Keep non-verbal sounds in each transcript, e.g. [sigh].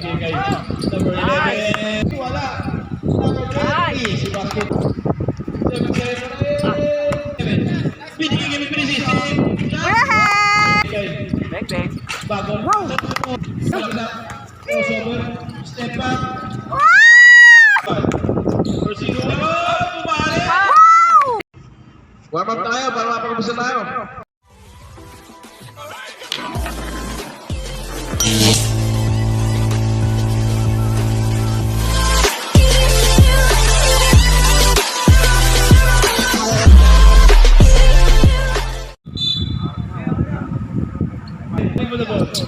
Bigay kay number 11. Wala. Number 20. Si Basket. 7-7. Binigay kay Pinisi. Kay Bek, bek. Bagong. Wow. Salaksak. Crossover. Step back. For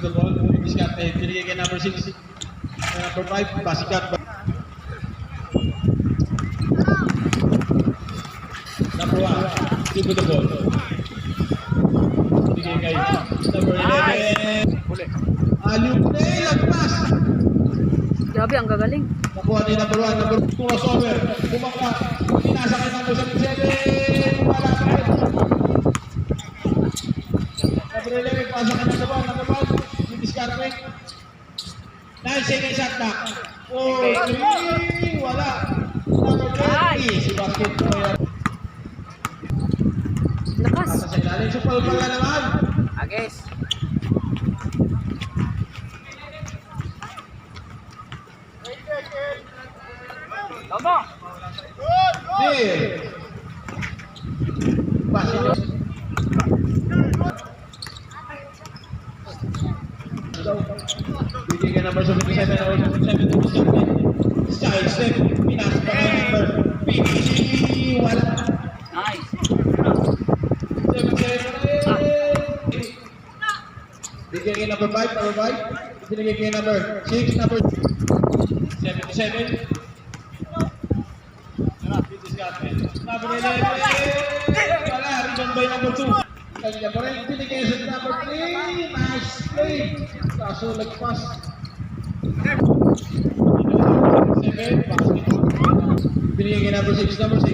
the ball. The ball. Diskarte. Binigay kay number 6. Number 5. Basikat. Number 1. Take for the ball. Binigay kay number 11. Uli. Aliw play. Lagpas. Grabe, ang gagaling. Nakuha ni number 1. Number 2. Crossover. Bumaka. Pinasa kay number 77. Wala pa rin. 11. Pasa kay number 1. Number 1. Diskarte. 9 seconds shot clock. 4, 3, wala. Number 20, si Basket Boy. Lakas. Nasa sa ilalim, supal pala naman. Agis. Tomo. Deal. Basket. Bigay ka number 77 or 77. Side step. Pinas pa kay number 50. Wala. Nice. 77. Bigay kay number 5, number 5. Binigay kay number 6, number 77. Number 11. Wala, rebound by number 2. Kanya pa rin, binigay sa number 3. Nice play. Kaso lagpas. 7, basket. Binigay kay number 6, number 6.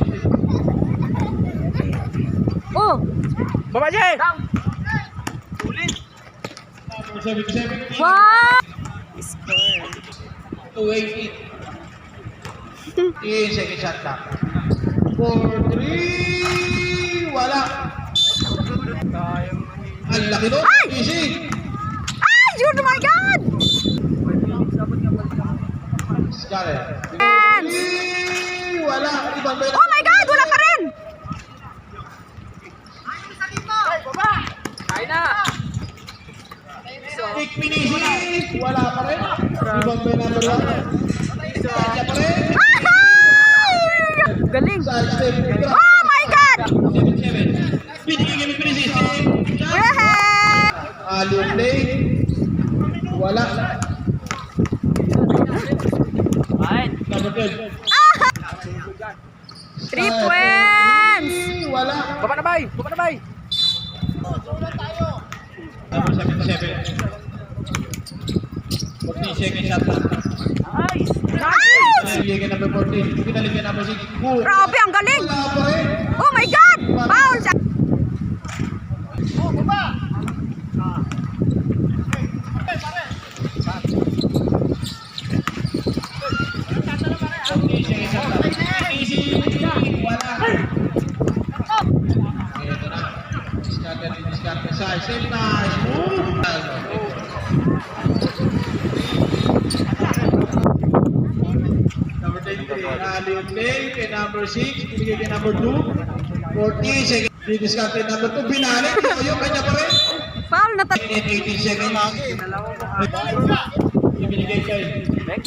Oh, Baba, Jay. Number 77. wow! 288. Yung second shot clock. 4, 3, wala. Ang laki doon. Ay! Easy. Ay, my God! 3, wala. Ibang Oh my God, wala pa rin! Kain na. Pick Pinisi. Wala pa rin. Ibang bay number 1. Kanya pa rin. Ay! Galing! Oh my God! 7-7. Binigay kami Pinisi. Wehe! Aliw play. Wala. Kain. Number 12. Three points! Wala. Baba na, bay. Baba na, bay. Number 77. 14 second shot clock. Nice. Nice! Binigay kay number 14. Pinalik kay number 6. Good. Grabe, ang galing! Oh my God! Foul! siya. Easy. Wala. Ito na. Discard natin, size. Save nice. Number 23, Alion Play. Kay number 6, binigay kay number 2. 40 second. Discard kay number 2. Binalik. Ayun, kanya pa rin. Foul na tat... 18 seconds. Ibinigay kay bek.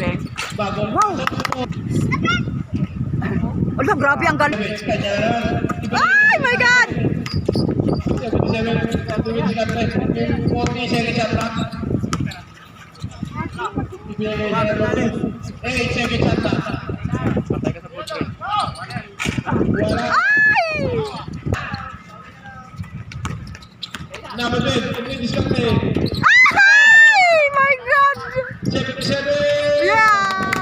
bagong Wow. Ala, grabe, ang galing! God! 77, 40 seconds shot clock. Ibinigay kay number 2. 8 seconds shot clock. Patay ka sa foot tree. Wala. Ay! Number 12, discard Ay! My God! 77. Yeah!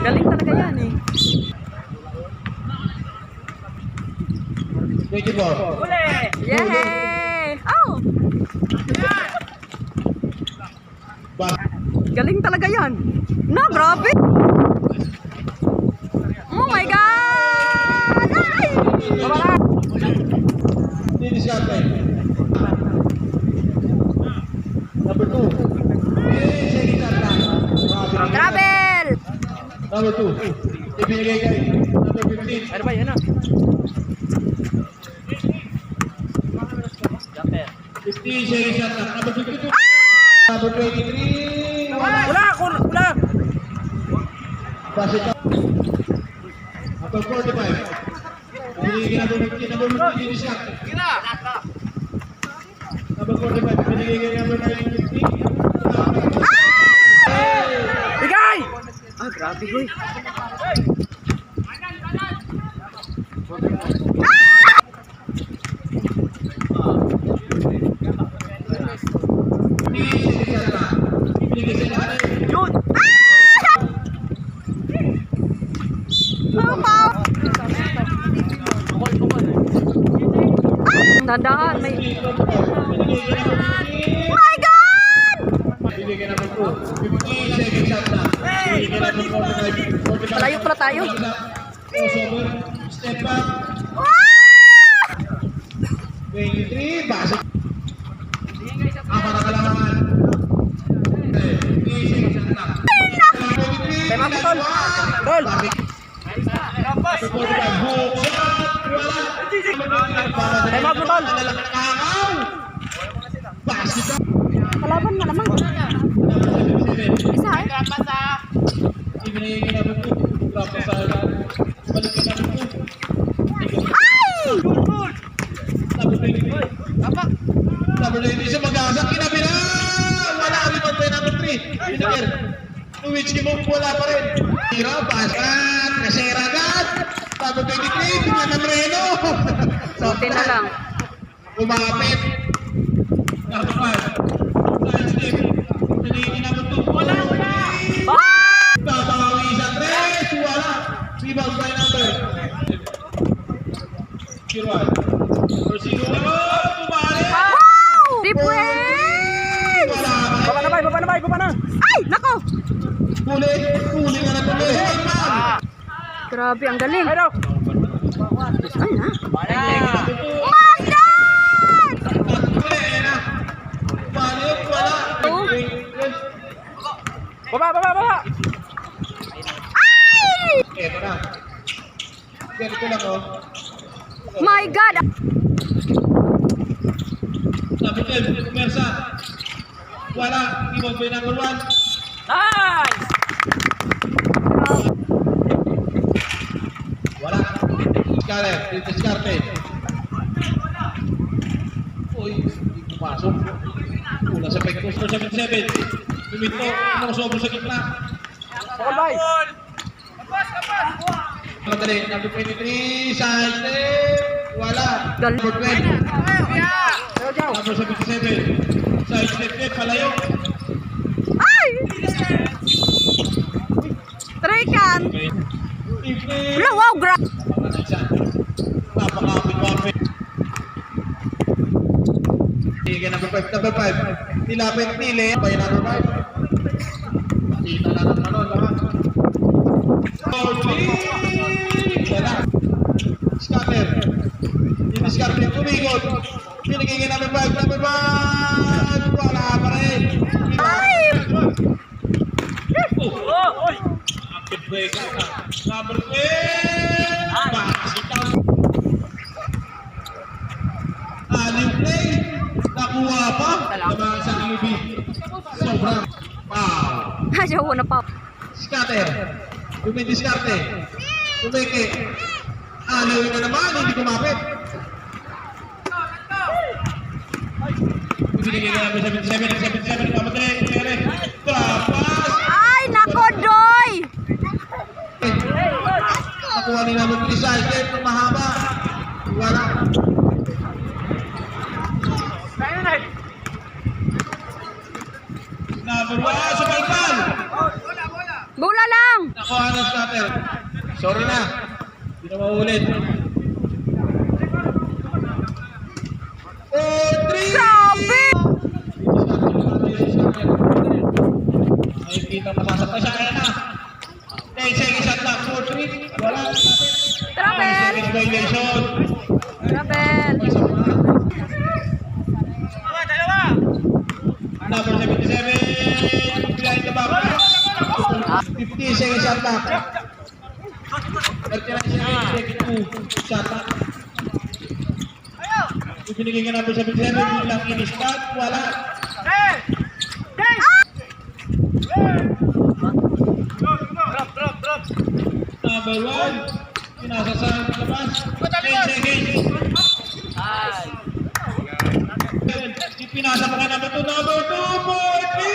Galing talaga yan eh. 24. Uli! Yay! Oh! Bas. Galing talaga yan. No, grabe. Oh my God! Ay! Baba na! Diniskarte. Number 2. Eh, second shot na. Grabe. Travel! Number 2. Ibinigay kay number 15. Ano ba yan ah? Jumper. 15, second shot na. Number 52. Number 23. Wala. Wala! Wala! Wala! Pass it up. Number 45. Ibinigay kay number 15. Number 15, diniskarte. Number 45. Ibinigay kay number 15. Bigay! Ah, grabe, hoy. Ibinigay sa nanay. Yun! Oh, wow. Bukol, bukol. Dandahan, may... Ibinigay kay number 15. My God! Ibinigay number 2. 15 second shot na. Ibinigay number 45. 45. Malayo pala tayo. Crossover. Step back. 23. Base. Ah, para kalamangan. Eh, 15 second shot na. 23. Time out, tol. Tol. Base. 45. Hook shot. Wala. Time out mo, tol. Nakakaw. Basket. Kalaban na naman. Isa eh. Ibinigay kay number 2. Tapos sa balik kay number 2. Ay! Number 23. Tapak! Number 90 sa mag-asa. Kinabi na! Wala kami pa 3. Pinagir. Tuwitski mo, wala pa rin. Tira, basket. Kasera agad. Number 23. Tingnan ng Reno. [laughs] Buti na lang. Umapit. Number 5. Side step. Pinigay number 2. Wala, wala. Ah! Babawi sa 3. Wala. Rebound by number. Kiruan. Persino na mo. Bumalik. Wow! Three points! Wala. Baba na, bay! Baba na, bay! Baba na! Ay! Nako! Huli, huli nga na tuloy. Hey, man! Grabe, ang galing. Ay, na. Balik! My God! Huli, ayan na. Balik, wala. Oh. Baba, baba, baba! Ay! Eto na. Ganito lang, oh. My God! Sabi ko, Mersa. Wala. Ibang by number one. Nice! Wala. Scarlet, diskarte. Uy, hindi pumasok. Una sa peg post, 77. Tumito, nakasobro sa gitna. Bukol, bay! Madali, number 23, side step. Wala. Number 12. Pero, Jow! Number 77. Side step step, palayo. Ay! Trikan! Wala, wow, gra... Napakapit-wapit. Sige, number 5. Number 5. Nilapit nili. Bay number 5. Kita na ng ano, lahat. Holy! Wala. Scatter. Hindi scatter. Tumigot. Binigay kay number 5. Number 5. Wala pa rin. Ay! Oh! Oy! Na. Number 12. Bakasitan. Aling play. Nakuha pa. Naman sa QB. Sobrang. Wow. Siya una pa. Scatter. Dumidiskarte. Tumiki. Aliw na naman. Hindi kumapit. Ibinigay ka namin 77, 77, pamatay, pere. Tapas! Ay, nako, Doy! Nakuha ni namin Pisa, step ng mahaba. Wala. Number one, sa Balbal. Bola lang! Paano starter? Sorry na. Hindi na maulit. Oh! Ay, kita mo sa tapos. Ay, na. 10 seconds at lang. 4-3. Wala na natin. Travel! 15 seconds at lock. 39 seconds. Take 2. Shot lock. Ibinigay ka number 77. Bilang in-start. Wala. Ten. Ten. Drop, drop, drop. Number 1. Pinasa sa labas. 10 seconds. Pinasa pa ka number 2. Number 2. Morty!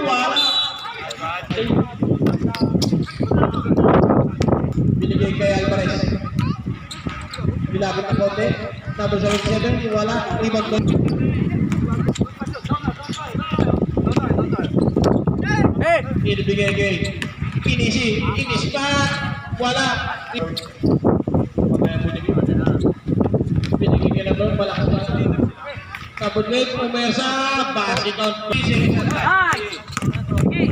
Wala. Binigay kay Alvarez. Bilabot na konti. Number 77. Wala. Rebound ko. Hey. Binibigay kay Pinisi. Inis pa. Wala. Binigay kay number. Malakas pa. Tapos late. Pumersa. Basi down. Pinisi. Ay. Check,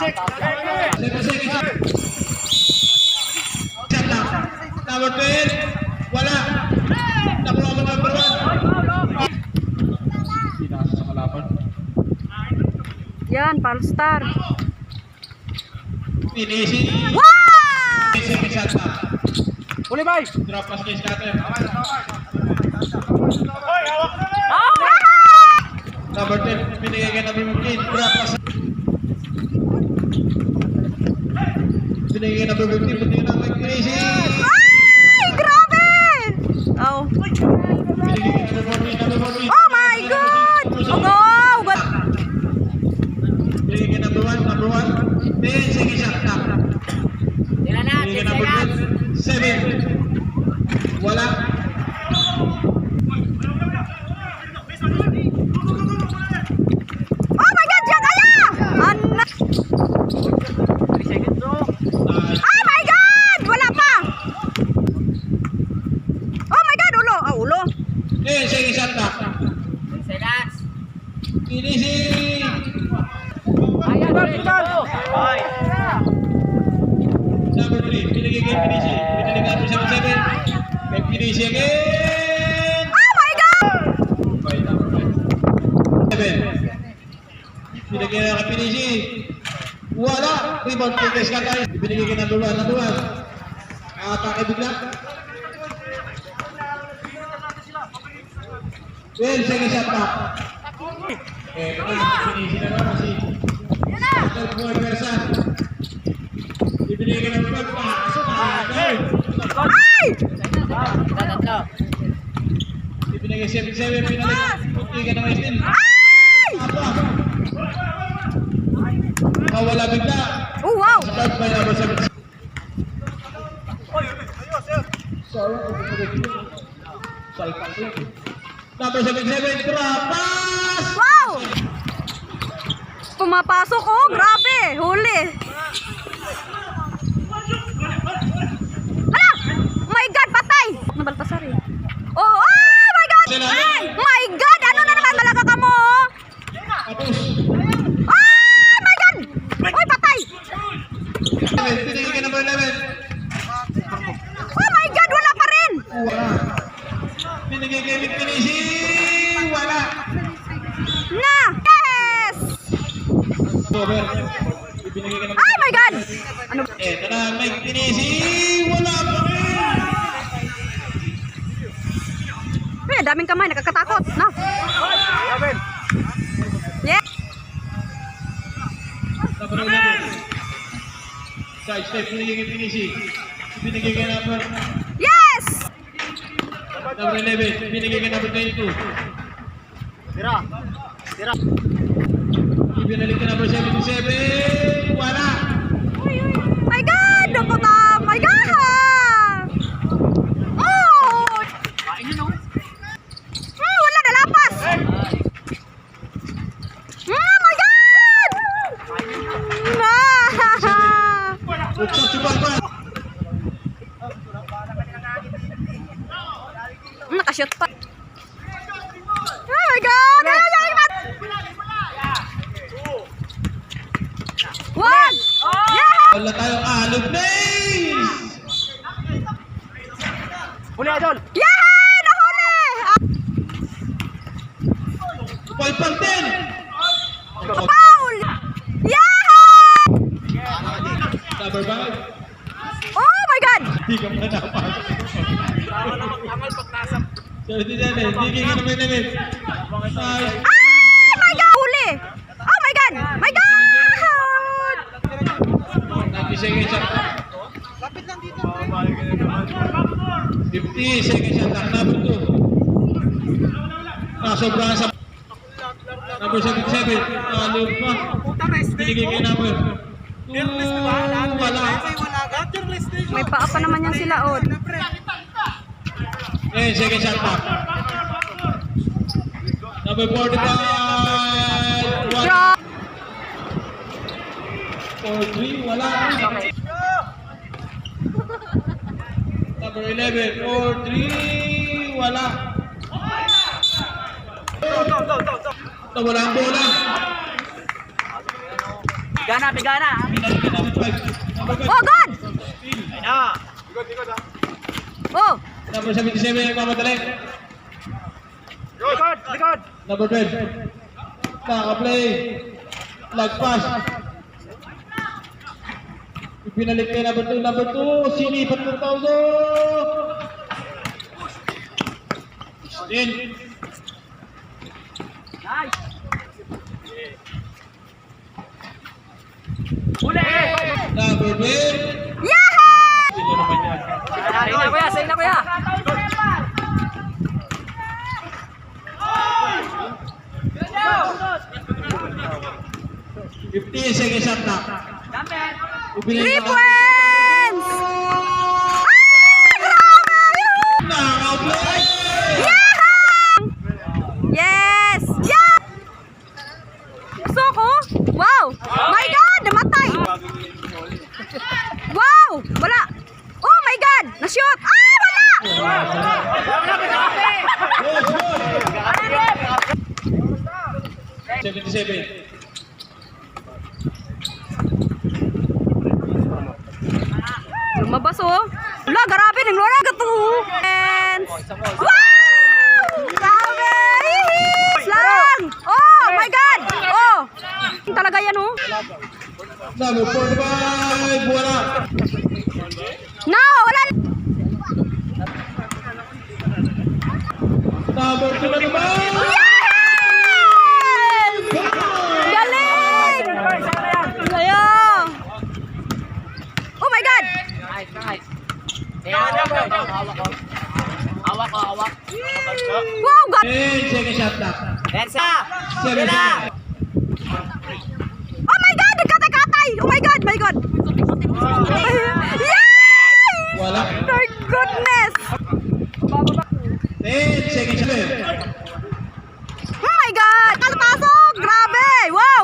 check. Seven seconds. Shot lang. Number 10. Wala. Nakuha mo number 1. Pinasa sa kalaban. Yan, Palstar. Pinisi. Wow! 10 seconds shot lang. Uli, bay. Drop pass kay scatter. Hoy, hawak na lang. Number 10. Binigay kay number 15. Drop pass. Binigay kay number 15. Binigay na kay Pinisi. Ay, grabe! Oh. Binigay kay number 14. Number 14. Oh my God! Oh, go! But, Binigay kay number 1. Number 1. 10 seconds shot lang. Binigay kay number 10. 7. Wala. oh my God, yan kaya! Anak! Nice. Oh my God! Wala pa! Oh my God, ulo! Ah, ulo. 10 seconds shot lang. Pinisi. Ayan, Ay. Number 3. Binigay kay Pinisi. Binigay kay number 77. Kay Pinisi again. Oh my God! Okay, number 7. Binigay na kay Pinisi. Wala. Rebound kay Kes Katay. Binigay kay number 1. Number 1. Atake bigla. 12 seconds shot back. Eh, Pinisi na naman si Hotel Boy Versan. Ibinigay kay number 1. Pasok na. Ay! Ibinigay 77. Pinalik. Na may steal. Ay! Apa? Mawala bigla. Oh, wow! Start by number 7. Sorry, Salpak lang. Number 77, Trapas! Wow! Pumapasok oh, grabe, huli. Hala! My God, patay! Nabalpasar eh. Oh, oh my God! Ay, my God! Ano na naman talaga ka mo? Oh my God! Uy, patay! 11, pinigay ka number 11. Oh my God, wala pa rin! Wala. Pinigay kay Vic Pinisi. Wala. Na! Yes! Over. Ibinigay ka number Oh my God! Ano? Eto na, Mike Pinisi. Wala pa rin. Uy, daming kamay, nakakatakot. No? Seven. Yeah! Number 11. Side step, pinigay kay Pinisi. Ibinigay kay number Yes! Number 11. Binigay kay number 22. Tira. Tira. Ibinalik ka number 77. Wala. My God! Ako na! My God! Oh! Hmm, wala nalapas! Oh my God! Ah! Насчет... Hindi na rin. Hindi ka naman. Ah! My God! Huli! Oh my God! My God! 90 seconds shot clock. 50 seconds shot clock. Number two. Ah, sobrang sa... Number 77. Alog pa. Binigay kay number. Uh, wala. May paa pa naman yan sila, Od. Eh, second shot clock. Number 45. One. Four, three, wala. Number 11, four, three, wala. Ito, wala ang bola. Bigana, bigana. Oh, God! Ayun na. Oh! Number 77, mamadali. Likod, likod. Number 12, nakaplay. Lagpas. Ibinalik kay number 2, number 2, sinipat ng tauso. Din. Nice. Huli. Number 12. Yay! Sino naman yan? Say na kuya, say na kuya. 15 seconds at na. Three points! Ah, yes! Yeah! Gusto ko! Wow! My God! Namatay! Wow! Wala! Oh my God! Na-shoot! Ah! Wala! Wala! 77. ng Lora ka to. And... Wow! Sabi! Slang! Oh my God! Oh! Talaga yan oh. Number 45! Oh my God! Nagkatay-katay! Oh my God! My God! Yay! My goodness! Shot. Oh my God! Kalpasok! Grabe! Wow!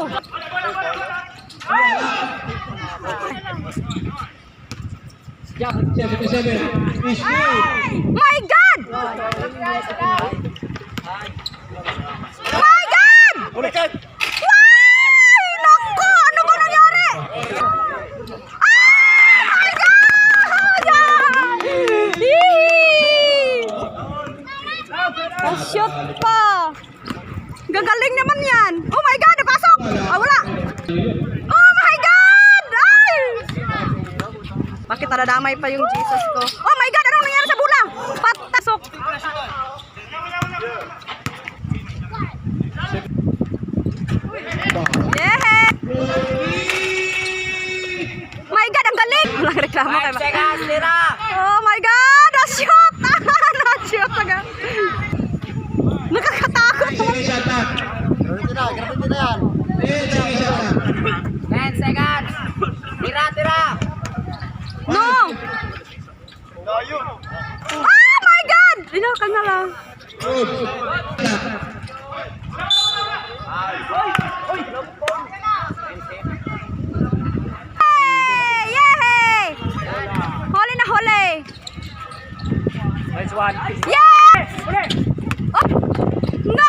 My God! Pa yung Jesus ko? Oh my God! Anong nangyari sa bula? Patasok! Yeah! My God, ang galing! Walang reklamo kay Ma- seconds, tira. Oh my God! Na-shoot! [laughs] Na-shoot agad! Nakakatakot! Shot na. Shot na. 10 seconds. Tira, tira. No! Layo. Oh my God! Ino, kanya lang. Good. Hey! Yay! Huli na huli! Nice one. Yes! Oh! Nga,